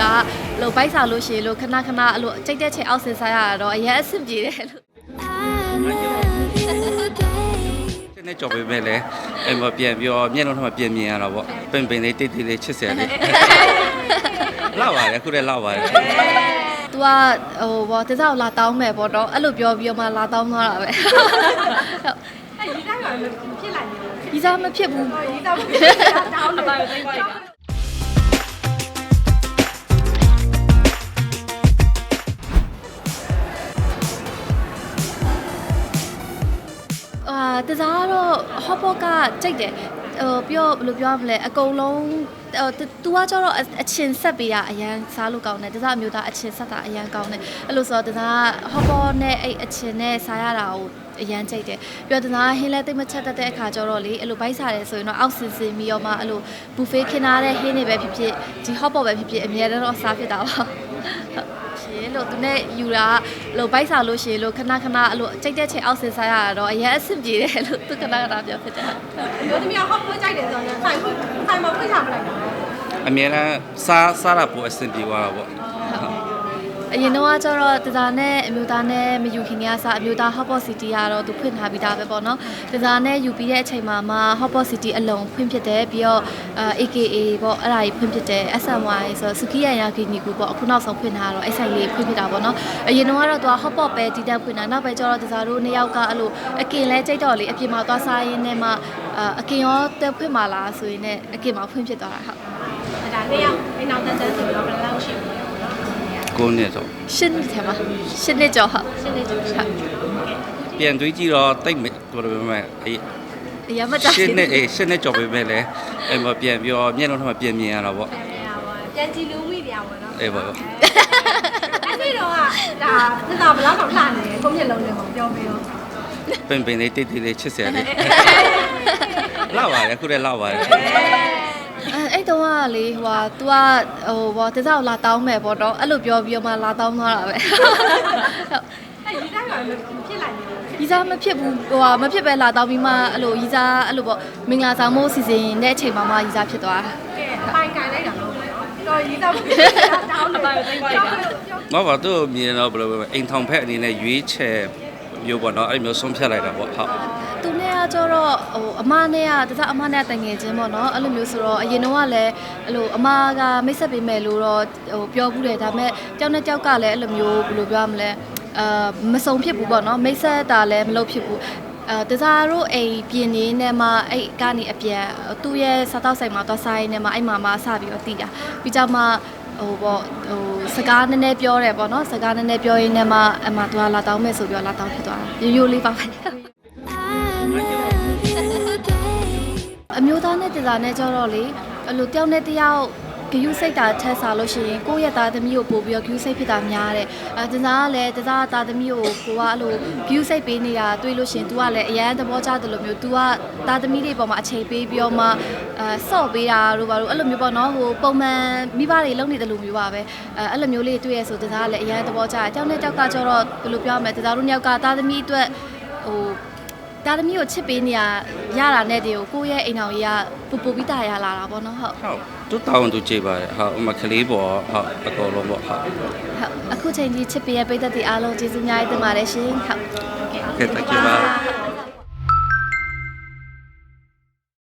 တာကလို့ဘိုက်စာလို့ရှိရင်လို့ခဏခဏအဲ့လိုကြိတ်တဲ့ချိန်အောက်ဆင်စားရတာတော့အရင်အဆင်ပြေတယ်လို့တဲ့နဲ့ကြော်ပေးမဲ့လဲအဲ့မပြန်ပြောမျက်လုံးထမပြန်မြင်ရတော့ဗောပင်ပင်လေးတိတ်တိတ်လေးချစ်စရာလေးလောက်ပါလေအခုတည်းလောက်ပါလေ तू ကဟိုဘောတစားကိုလာတောင်းမယ်ပေါ့တော့အဲ့လိုပြောပြီးတော့မှလာတောင်းသွားတာပဲအဲ့ဒီတိုင်းကမဖြစ်လိုက်ဘူးဒီစားမဖြစ်ဘူးဒီတော့မဖြစ်တာတောင်းလို့ တစားကတော့ hot pot ကကြိတ်တယ်ဟိုပြောဘယ်လိုပြောရမလဲအကုန်လုံးဟို तू ကကျတော့အချင်းဆက်ပေးတာအရန်စားလို့ကောင်းတယ်တစားအမျိုးသားအချင်းဆက်တာအရန်ကောင်းတယ်အဲ့လိုဆိုတော့တစား hot pot နဲ့အဲ့အချင်းနဲ့စားရတာကိုအရန်ကြိတ်တယ်ပြီးတော့တစားဟင်းလဲသိမ့်မချက်တတ်တဲ့အခါကျတော့လေအဲ့လိုဘိုက်စားတယ်ဆိုရင်တော့အောက်စင်စင်ပြီးတော့မှအဲ့လို buffet ခင်းထားတဲ့ဟင်းတွေပဲဖြစ်ဖြစ်ဒီ hot pot ပဲဖြစ်ဖြစ်အများတော့စားဖြစ်တာပါဟုတ်ရှင် လို့သူနဲ့ယူတာလို့ဘိုက်စားလို့ရှိရင်လို့ခဏခဏအဲ့လိုကြိတ်တဲ့ချိန်အောက်ဆင်စားရတာတော့အရင်အဆင်ပြေတယ်လို့သူခဏခဏပြောဖြစ်တယ်မျိုးသမီးကဟော့ပွဲကြိုက်တယ်ဆိုတော့ဆိုင်ဖွင့်ဆိုင်မှာဖွင့်ချမလိုက်တာအမြဲတမ်းစားစားတာပိုအဆင်ပြေသွားတာဗော အရင်တော့ကကျတော့တစားနဲ့အမျိုးသားနဲ့မယူခင်ကစားအမျိုးသား Hot Pot City ကတော့သူဖွင့်ထားပြီးသားပဲပေါ့နော်တစားနဲ့ယူပြီးတဲ့အချိန်မှာမှ Hot Pot City အလုံးဖွင့်ဖြစ်တယ်ပြီးတော့အာ AKA ပေါ့အဲ့ဒါကြီးဖွင့်ဖြစ်တယ် SMY ဆိုတော့ Sukiya Yakini ကူပေါ့အခုနောက်ဆုံးဖွင့်ထားတော့အဲ့ဆိုင်လေးဖွင့်ဖြစ်တာပေါ့နော်အရင်တော့ကတော့သူက Hot Pot ပဲတည်တက်ဖွင့်တာနောက်ပဲကျတော့တစားတို့နှစ်ယောက်ကအဲ့လိုအကင်လဲကြိတ်တော့လေအပြင်မှာသွားစားရင်းနဲ့မှအာအကင်ရောတက်ဖွင့်มาလားဆိုရင်လည်းအကင်မှာဖွင့်ဖြစ်သွားတာဟုတ်ဒါလေးရောက်အိမ်အောင်တန်းတန်းဆိုတော့ဘယ်လောက်ရှိပြီလဲ ကိုနှစ်တော့ရှင်းနေတယ်မှာရှင်းနေကြောဟုတ်ရှင်းနေကြပြီဟုတ်ပြန်တွေးကြည့်တော့တိတ်မတော်တယ်မဲ့အေးအရင်မကြရှင်းနဲ့အေးရှင်းနဲ့ကြော်ပေးမဲ့လဲအဲ့မပြန်ပြောမျက်လုံးထမပြန်မြင်ရတော့ဗောပြန်ကြည့်လူမိတရားပေါ့နော်အေးဗောအဲ့ဒီတော့ကဒါသစ္စာဘယ်လောက်တော့လှနေလဲကိုမျက်လုံးနဲ့ပြောပြီးတော့ပင်ပင်လေးတိတ်တိတ်လေးချစ်စရာလေးလောက်ပါလေအခုတည်းလောက်ပါလေ အဲ့အဲ့တုန်းကလေဟိုဟာ तू ကဟိုဘောတစားကိုလာတောင်းမယ်ပေါ့တော့အဲ့လိုပြောပြီးတော့မှလာတောင်းသွားတာပဲအဲ့ဒီတိုင်းကမဖြစ်လိုက်ဘူးရီစားမဖြစ်ဘူးဟိုဟာမဖြစ်ပဲလာတောင်းပြီးမှအဲ့လိုရီစားအဲ့လိုပေါ့မင်္ဂလာဆောင်မို့စီစဉ်တဲ့အချိန်မှာမှရီစားဖြစ်သွားတာကဲအပိုင်ကန်လိုက်တာတော့တော်ရီတော့တောင်းလို့သိပါမဟုတ်ပါသူ့မြင်တော့ဘယ်လိုပဲအိမ်ထောင်ဖက်အနေနဲ့ရွေးချယ်မျိုးပေါ့နော်အဲ့မျိုးဆုံးဖြတ်လိုက်တာပေါ့ဟုတ်သူနဲ့ ကကျတော့ဟိုအမနဲ့ကတစားအမနဲ့တငယ်ချင်းပေါ့နော်အဲ့လိုမျိုးဆိုတော့အရင်တော့ကလည်းအဲ့လိုအမကမိတ်ဆက်ပေးမယ်လို့တော့ဟိုပြောဘူးတယ်ဒါပေမဲ့ကြောက်နဲ့ကြောက်ကလည်းအဲ့လိုမျိုးဘယ်လိုပြောရမလဲအာမစုံဖြစ်ဘူးပေါ့နော်မိတ်ဆက်တာလည်းမလုပ်ဖြစ်ဘူးအဲတစားတို့အိမ်ပြင်းနေနဲ့မှအဲ့ကနေအပြန်သူ့ရဲ့စားတော့ဆိုင်မှာသွားစားရင်းနဲ့မှအဲ့မှာမှစပြီးတော့တည်တာပြီးကြမှာဟိုပေါ့ဟိုစကားနည်းနည်းပြောတယ်ပေါ့နော်စကားနည်းနည်းပြောရင်းနဲ့မှအမှသူကလာတောင်းမယ်ဆိုပြီးတော့လာတောင်းဖြစ်သွားတာရိုးရိုးလေးပါပဲ အမျိုးသားနဲ့တစားနဲ့ကြတော့လေအဲ့လိုတယောက်နဲ့တယောက်ဂယုစိတ်တာထက်စားလို့ရှိရင်ကိုယ့်ရဲ့သားသမီးကိုပို့ပြီးတော့ဂယုစိတ်ဖြစ်တာများတယ်အဲတစားကလည်းတစားသားသမီးကိုကိုကအဲ့လိုဂယုစိတ်ပေးနေတာတွေ့လို့ရှိရင် तू ကလည်းအရန်သဘောကျတယ်လို့မျိုး तू ကသားသမီးတွေပေါ်မှာအချိန်ပေးပြီးတော့မှအဲဆော့ပေးတာတို့ဘာလို့အဲ့လိုမျိုးပေါ့နော်ဟိုပုံမှန်မိဘတွေလုံနေတယ်လို့မျိုးပါပဲအဲအဲ့လိုမျိုးလေးတွေ့ရဆိုတစားကလည်းအရန်သဘောကျတယ်တယောက်နဲ့တယောက်ကကြတော့ဘယ်လိုပြောရမလဲတစားတို့နှစ်ယောက်ကသားသမီးအတွက်ဟို တာသမီးကိုချစ်ပေးနေရရတာနဲ့တည်းကိုကိုယ့်ရဲ့အိမ်တော်ကြီးကပူပူပြီးတာရလာတာပေါ့နော်ဟုတ်ဟုတ်သူတောင်းသူကြည့်ပါတယ်ဟုတ်ဥမကလေးပေါ်ဟုတ်အကုန်လုံးပေါ့ဟုတ်ဟုတ်အခုချိန်ကြီးချစ်ပေးရဲ့ပိတ်သက်တွေအားလုံးကျေးဇူးအများကြီးတင်ပါတယ်ရှင်ဟုတ်ကဲတကယ်ပါ